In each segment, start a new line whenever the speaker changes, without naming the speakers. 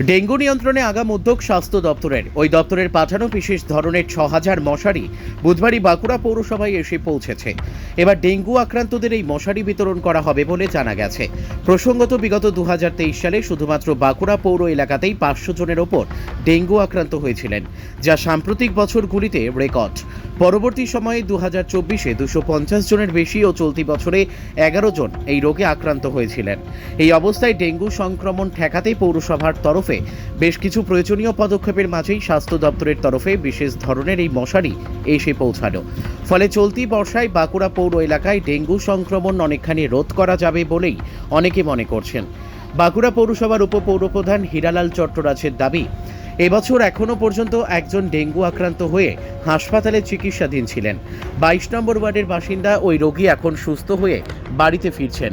Dengue নিয়ন্ত্রণে আগাম উদ্যোগ স্বাস্থ্য দপ্তরের। ওই দপ্তরের পাঠানো বিশেষ ধরনের ছ হাজার মশারি বুধবারই বাঁকুড়া পৌরসভায় এসে পৌঁছেছে। এবার ডেঙ্গু আক্রান্তদের এই মশারি বিতরণ করা হবে বলে জানা গেছে। প্রসঙ্গত, বিগত দু হাজার তেইশ সালে শুধুমাত্র বাঁকুড়া পৌর এলাকাতেই পাঁচশো জনের ওপর ডেঙ্গু আক্রান্ত হয়েছিলেন, যা সাম্প্রতিক বছরগুলিতে রেকর্ড। পরবর্তী সময়ে দু হাজার চব্বিশে দুশো পঞ্চাশ জনের বেশি ও চলতি বছরে এগারো জন এই রোগে আক্রান্ত হয়েছিলেন। এই অবস্থায় ডেঙ্গু সংক্রমণ ঠেকাতে পৌরসভার তরফে বেশ কিছু প্রয়োজনীয় পদক্ষেপের মাঝেই স্বাস্থ্য দপ্তরের তরফে বিশেষ ধরনের এই মশারি এসে পৌঁছানো ফলে চলতি বর্ষায় বাঁকুড়া পৌর এলাকায় ডেঙ্গু সংক্রমণ অনেকখানি রোধ করা যাবে বলেই অনেকে মনে করছেন। বাঁকুড়া পৌরসভার উপপৌরপ্রধান হীরালাল চট্টরাজের দাবি, এবছর এখনও পর্যন্ত একজন ডেঙ্গু আক্রান্ত হয়ে হাসপাতালে চিকিৎসাধীন ছিলেন। বাইশ নম্বর ওয়ার্ডের বাসিন্দা ওই রোগী এখন সুস্থ হয়ে বাড়িতে ফিরছেন।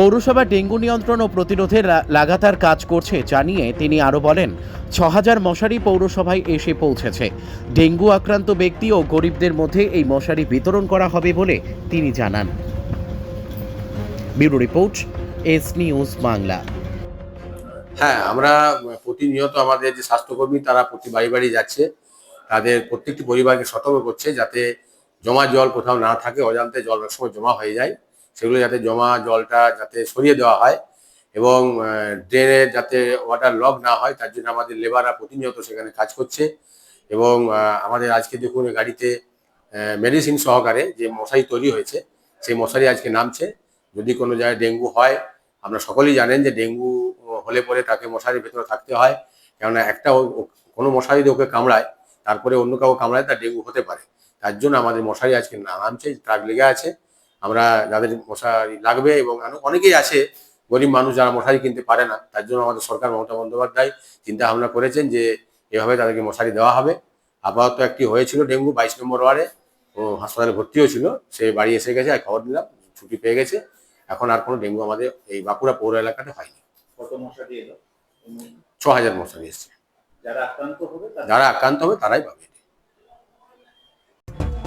পৌরসভা ডেঙ্গু নিয়ন্ত্রণ ও প্রতিরোধে লাগাতার কাজ করছে জানিয়ে তিনি আরও বলেন ছ হাজার মশারি পৌরসভায় এসে পৌঁছেছে। ডেঙ্গু আক্রান্ত ব্যক্তি ও গরিবদের মধ্যে এই মশারি বিতরণ করা হবে বলে তিনি জানান। Bureau report, S news Bangla.
হ্যাঁ আমরা প্রতিনিয়ত আমাদের যে স্বাস্থ্যকর্মী, তারা প্রতি বাড়ি বাড়ি যাচ্ছে। তাদের প্রত্যেকটি পরিবারকে সতর্ক করছে যাতে জমা জল কোথাও না থাকে, অজান্তে জল অনেক সময় জমা হয়ে যায়। সেগুলো যাতে জমা জলটা যাতে সরিয়ে দেওয়া হয় এবং ড্রেনে যাতে ওয়াটার লক না হয়, তার জন্য আমাদের লেবাররা প্রতিনিয়ত সেখানে কাজ করছে এবং আমাদের আজকে দেখুন গাড়িতে মেডিসিন সহকারে যে মশারি তৈরি হয়েছে, সেই মশারি আজকে নামছে। যদি কোনো জায়গায় ডেঙ্গু হয় আপনারা সকলেই জানেন যে ডেঙ্গু হলে পরে তাকে মশারির ভেতরে থাকতে হয়। কেননা একটা কোনো মশারি ওকে কামড়ায়, তারপরে অন্য কাউ কামড়ায় তার ডেঙ্গু হতে পারে। তার জন্য আমাদের মশারি আজকে নামছে ট্রাক লেগে আছে। আমরা যাদের মশারি লাগবে এবং অনেকেই আছে গরিব মানুষ যারা মশারি কিনতে পারে না তার জন্য আমাদের সরকার মমতা বন্দ্যোপাধ্যায় চিন্তা ভাবনা করেছেন যে এভাবে তাদেরকে মশারি দেওয়া হবে। আপাতত একটি হয়েছিল ডেঙ্গু বাইশ নম্বর ওয়ার্ডে ও হাসপাতালে ভর্তিও ছিল সে বাড়ি এসে গেছে আর খবর দিলাম ছুটি পেয়ে গেছে। এখন আর কোনো ডেঙ্গু আমাদের এই বাঁকুড়া পৌর এলাকাতে হয়নি।
এলো?
ছ হাজার মশারি এসছে।
যারা আক্রান্ত হবে
যারা আক্রান্ত হবে তারাই পাবে।